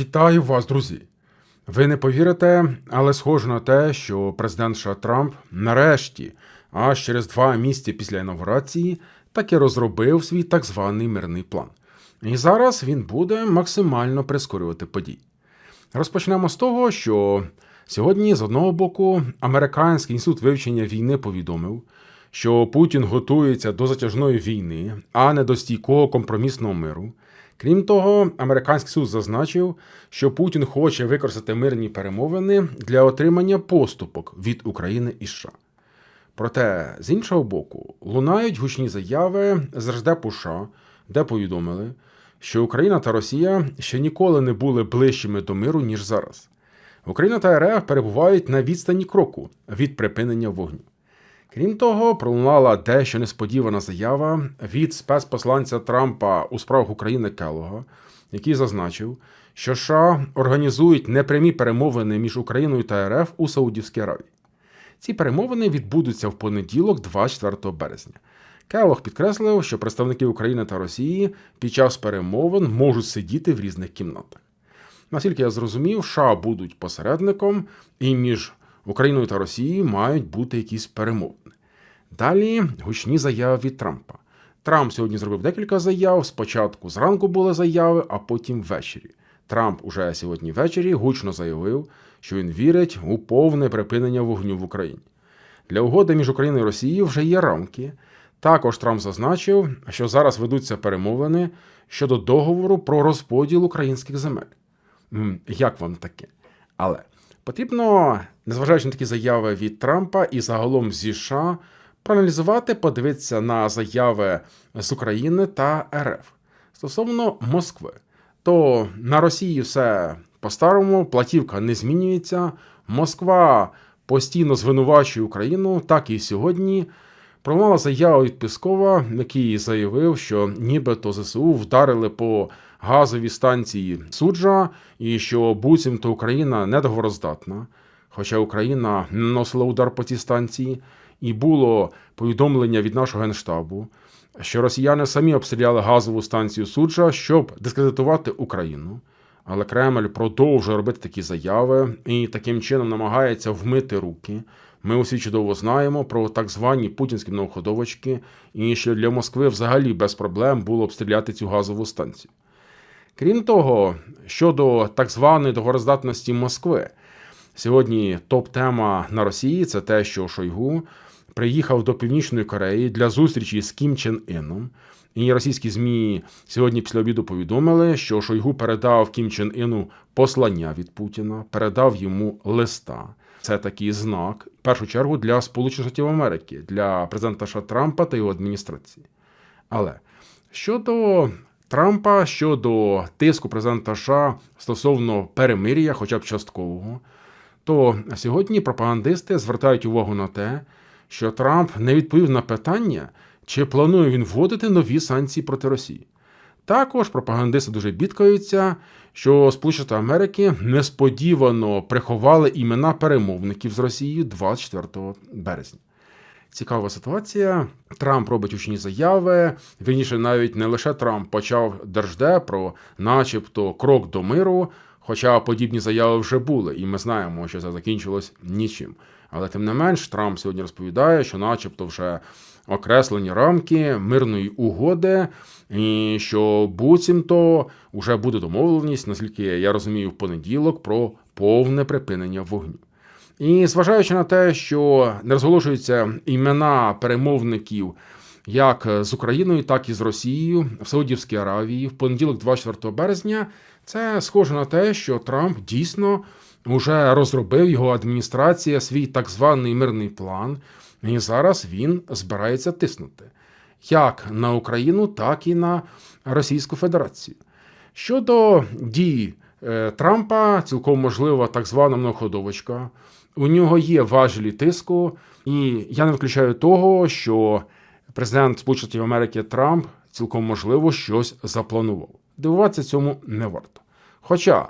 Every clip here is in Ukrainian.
Вітаю вас, друзі! Ви не повірите, але схоже на те, що президент США Трамп нарешті, аж через два місяці після інаугурації, таки розробив свій так званий мирний план. І зараз він буде максимально прискорювати події. Розпочнемо з того, що сьогодні, з одного боку, Американський інститут вивчення війни повідомив, що Путін готується до затяжної війни, а не до стійкого компромісного миру. Крім того, американський суд зазначив, що Путін хоче використати мирні перемовини для отримання поступок від України і США. Проте, з іншого боку, лунають гучні заяви з Держдепу США, де повідомили, що Україна та Росія ще ніколи не були ближчими до миру, ніж зараз. Україна та РФ перебувають на відстані кроку від припинення вогню. Крім того, пролунала дещо несподівана заява від спецпосланця Трампа у справах України Келога, який зазначив, що США організують непрямі перемовини між Україною та РФ у Саудівській Аравії. Ці перемовини відбудуться в понеділок, 24 березня. Келог підкреслив, що представники України та Росії під час перемовин можуть сидіти в різних кімнатах. Наскільки я зрозумів, США будуть посередником, і між Україною та Росією мають бути якісь перемовини. Далі гучні заяви від Трампа. Трамп сьогодні зробив декілька заяв. Спочатку зранку були заяви, а потім ввечері. Трамп уже сьогодні ввечері гучно заявив, що він вірить у повне припинення вогню в Україні. Для угоди між Україною і Росією вже є рамки. Також Трамп зазначив, що зараз ведуться перемовини щодо договору про розподіл українських земель. Як вам таке? Але потрібно, незважаючи на такі заяви від Трампа і загалом зі США, проаналізувати, подивитися на заяви з України та РФ стосовно Москви. То на Росії все по-старому, платівка не змінюється. Москва постійно звинувачує Україну, так і сьогодні. Пролунала заява від Пескова, який заявив, що нібито ЗСУ вдарили по газовій станції суджа, і що буцімто Україна недоговороздатна. Хоча Україна наносила удар по цій станції, і було повідомлення від нашого генштабу, що росіяни самі обстріляли газову станцію суджа, щоб дискредитувати Україну. Але Кремль продовжує робити такі заяви і таким чином намагається вмити руки. Ми усі чудово знаємо про так звані путінські многоходовочки, і що для Москви взагалі без проблем було обстріляти цю газову станцію. Крім того, щодо так званої договороздатності Москви, сьогодні топ-тема на Росії це те, що Шойгу приїхав до Північної Кореї для зустрічі з Кім Чен Іном. І російські ЗМІ сьогодні після обіду повідомили, що Шойгу передав Кім Чен Іну послання від Путіна, передав йому листа. Це такий знак, в першу чергу, для Сполучених Штатів Америки, для президента США Трампа та його адміністрації. Але щодо Трампа, щодо тиску президента США стосовно перемир'я, хоча б часткового, то сьогодні пропагандисти звертають увагу на те, що Трамп не відповів на питання, чи планує він вводити нові санкції проти Росії. Також пропагандисти дуже бідкаються, що Сполучені Америки несподівано приховали імена перемовників з Росією 24 березня. Цікава ситуація. Трамп робить учні заяви. Вірніше, навіть не лише Трамп почав держде про, начебто, крок до миру. Хоча подібні заяви вже були, і ми знаємо, що це закінчилось нічим. Але тим не менш, Трамп сьогодні розповідає, що, начебто, вже окреслені рамки мирної угоди, і що буцімто вже буде домовленість, наскільки я розумію, в понеділок про повне припинення вогню. І зважаючи на те, що не розголошуються імена перемовників як з Україною, так і з Росією в Саудівській Аравії в понеділок, 24 березня, це схоже на те, що Трамп дійсно вже розробив його адміністрація свій так званий мирний план, і зараз він збирається тиснути як на Україну, так і на Російську Федерацію. Щодо дій е, Трампа, цілком можлива так звана многоходовочка. У нього є важелі тиску, і я не виключаю того, що президент Сполучених Америки Трамп цілком можливо щось запланував. Дивуватися цьому не варто. Хоча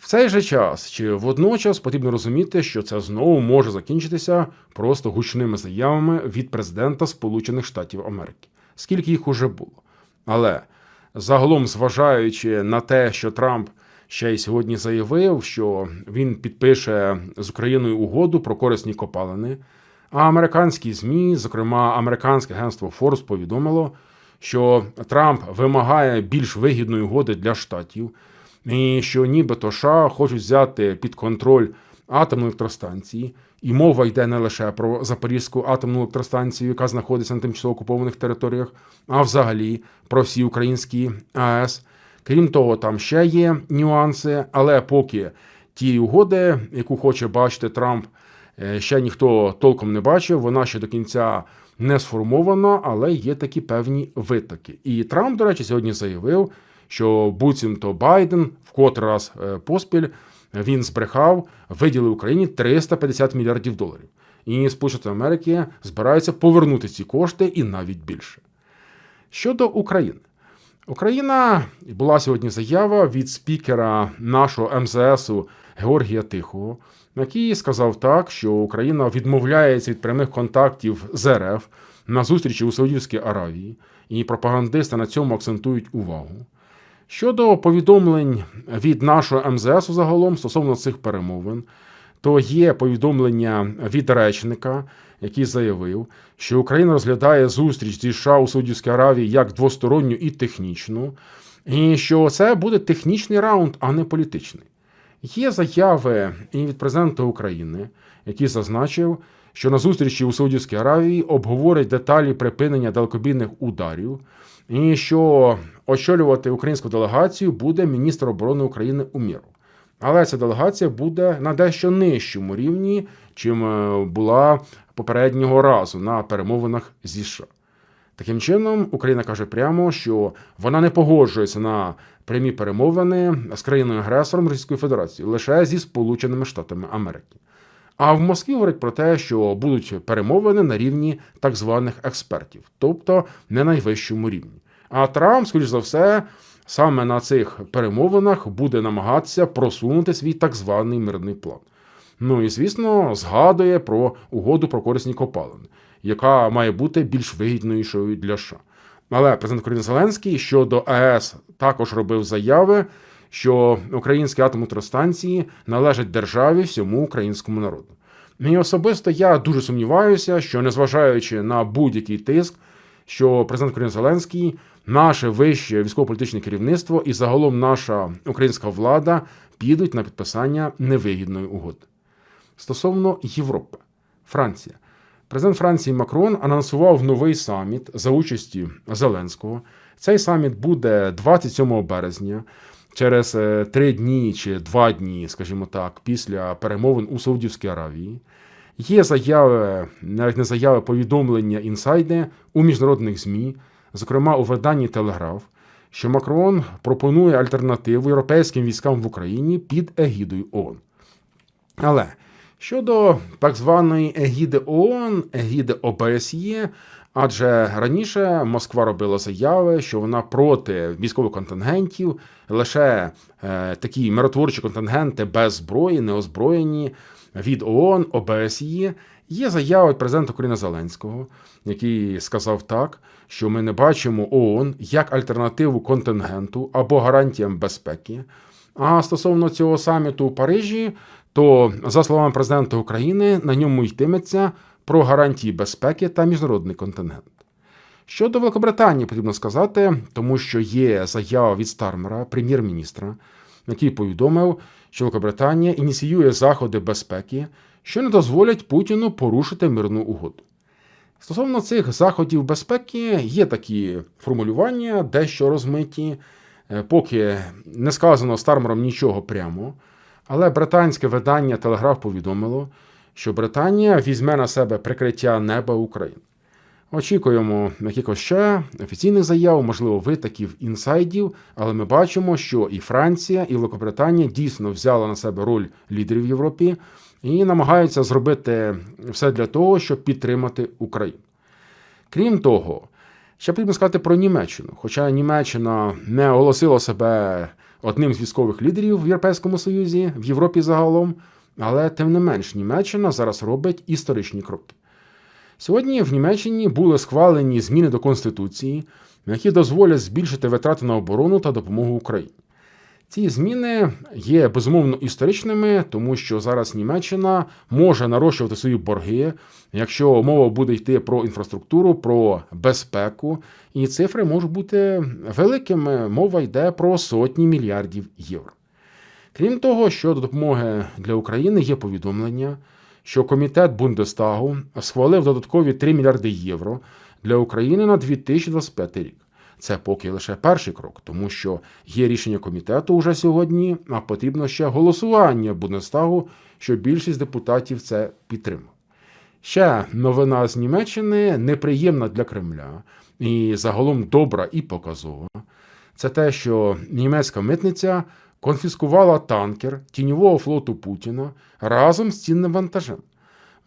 в цей же час чи водночас потрібно розуміти, що це знову може закінчитися просто гучними заявами від президента Сполучених Штатів Америки, скільки їх уже було. Але загалом, зважаючи на те, що Трамп ще й сьогодні заявив, що він підпише з Україною угоду про корисні копалини. А американські ЗМІ, зокрема американське агентство Форс, повідомило, що Трамп вимагає більш вигідної угоди для штатів, і що нібито США хочуть взяти під контроль атомну електростанції. І мова йде не лише про Запорізьку атомну електростанцію, яка знаходиться на тимчасово окупованих територіях, а взагалі про всі українські АЕС. Крім того, там ще є нюанси, але поки ті угоди, яку хоче бачити Трамп, е, ще ніхто толком не бачив, вона ще до кінця не сформована, але є такі певні витоки. І Трамп, до речі, сьогодні заявив, що буцімто Байден в котрий раз е, поспіль він збрехав, виділив Україні 350 мільярдів доларів. І Сполучені Америки збираються повернути ці кошти і навіть більше. Щодо України. Україна була сьогодні заява від спікера нашого МЗСу Георгія Тихого, який сказав так, що Україна відмовляється від прямих контактів з РФ на зустрічі у Саудівській Аравії, і пропагандисти на цьому акцентують увагу. Щодо повідомлень від нашого МЗСу загалом стосовно цих перемовин, то є повідомлення від речника, який заявив, що Україна розглядає зустріч зі США у Саудівській Аравії як двосторонню і технічну, і що це буде технічний раунд, а не політичний. Є заяви і від президента України, який зазначив, що на зустрічі у Саудівській Аравії обговорять деталі припинення далекобійних ударів, і що очолювати українську делегацію буде міністр оборони України Уміров. Але ця делегація буде на дещо нижчому рівні, чим е, була попереднього разу на перемовинах зі США. Таким чином, Україна каже прямо, що вона не погоджується на прямі перемовини з країною агресором Російської Федерації лише зі Сполученими Штатами Америки. А в Москві говорять про те, що будуть перемовини на рівні так званих експертів, тобто не найвищому рівні. А Трамп, скоріш за все, саме на цих перемовинах буде намагатися просунути свій так званий мирний план. Ну і звісно, згадує про угоду про корисні копалини, яка має бути більш вигіднішою для США. Але президент України Зеленський щодо АЕС також робив заяви, що українські атомні електростанції належать державі всьому українському народу. І особисто я дуже сумніваюся, що незважаючи на будь-який тиск, що президент України Зеленський, наше вище військово-політичне керівництво і загалом наша українська влада підуть на підписання невигідної угоди. Стосовно Європи, Франція. Президент Франції Макрон анонсував новий саміт за участі Зеленського. Цей саміт буде 27 березня, через е, три дні чи два дні, скажімо так, після перемовин у Саудівській Аравії. Є заяви, навіть не заяви, повідомлення інсайди у міжнародних ЗМІ, зокрема у виданні Телеграф, що Макрон пропонує альтернативу європейським військам в Україні під егідою ООН. Але щодо так званої егіди ООН, егіди ОБСЄ, адже раніше Москва робила заяви, що вона проти військових контингентів, лише е, такі миротворчі контингенти без зброї, неозброєні від ООН, ОБСЄ. Є заява президента України Зеленського, який сказав так, що ми не бачимо ООН як альтернативу контингенту або гарантіям безпеки. А стосовно цього саміту у Парижі, то, за словами президента України, на ньому йтиметься про гарантії безпеки та міжнародний контингент. Щодо Великобританії, потрібно сказати, тому що є заява від Стармера, прем'єр-міністра, який повідомив, що Великобританія ініціює заходи безпеки, що не дозволять Путіну порушити мирну угоду. Стосовно цих заходів безпеки є такі формулювання, дещо розмиті, е, поки не сказано Стармером нічого прямо. Але британське видання Телеграф повідомило, що Британія візьме на себе прикриття неба України. Очікуємо якихось ще офіційних заяв, можливо, витоків інсайдів, але ми бачимо, що і Франція, і Великобританія дійсно взяли на себе роль лідерів Європі і намагаються зробити все для того, щоб підтримати Україну. Крім того, ще потрібно сказати про Німеччину. Хоча Німеччина не оголосила себе одним з військових лідерів в Європейському Союзі, в Європі загалом, але тим не менш Німеччина зараз робить історичні кроки. Сьогодні в Німеччині були схвалені зміни до Конституції, які дозволять збільшити витрати на оборону та допомогу Україні. Ці зміни є безумовно історичними, тому що зараз Німеччина може нарощувати свої борги, якщо мова буде йти про інфраструктуру, про безпеку, і цифри можуть бути великими. Мова йде про сотні мільярдів євро. Крім того, що до допомоги для України є повідомлення, що комітет Бундестагу схвалив додаткові 3 мільярди євро для України на 2025 рік. Це поки лише перший крок, тому що є рішення комітету уже сьогодні, а потрібно ще голосування Бундестагу, щоб більшість депутатів це підтримав. Ще новина з Німеччини неприємна для Кремля і загалом добра і показова. Це те, що німецька митниця конфіскувала танкер тіньового флоту Путіна разом з цінним вантажем.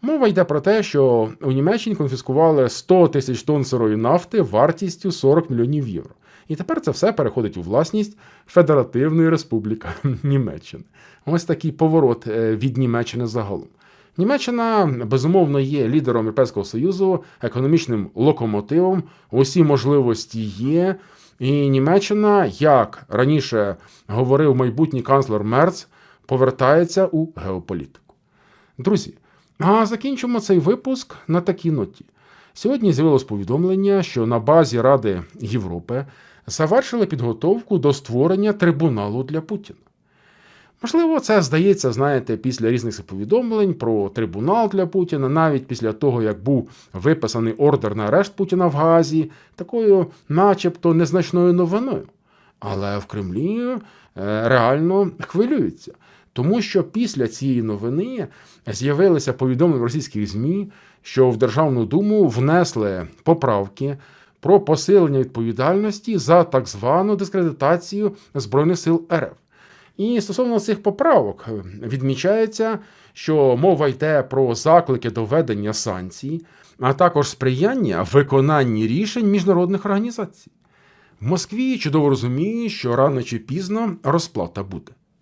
Мова йде про те, що у Німеччині конфіскували 100 тисяч тонн сирої нафти вартістю 40 мільйонів євро. І тепер це все переходить у власність Федеративної Республіки Німеччини. Ось такий поворот е, від Німеччини загалом. Німеччина безумовно є лідером Європейського Союзу, економічним локомотивом. Усі можливості є. І Німеччина, як раніше говорив майбутній канцлер Мерц, повертається у геополітику. Друзі, а закінчимо цей випуск на такій ноті. Сьогодні з'явилось повідомлення, що на базі Ради Європи завершили підготовку до створення трибуналу для Путіна. Можливо, це здається, знаєте, після різних повідомлень про трибунал для Путіна, навіть після того, як був виписаний ордер на арешт Путіна в Газі, такою, начебто, незначною новиною. Але в Кремлі е, реально хвилюються. Тому що після цієї новини з'явилися повідомлення російських ЗМІ, що в Державну думу внесли поправки про посилення відповідальності за так звану дискредитацію Збройних сил РФ. І стосовно цих поправок е, відмічається, що мова йде про заклики до введення санкцій, а також сприяння виконанні рішень міжнародних організацій. В Москві чудово розуміють, що рано чи пізно розплата буде.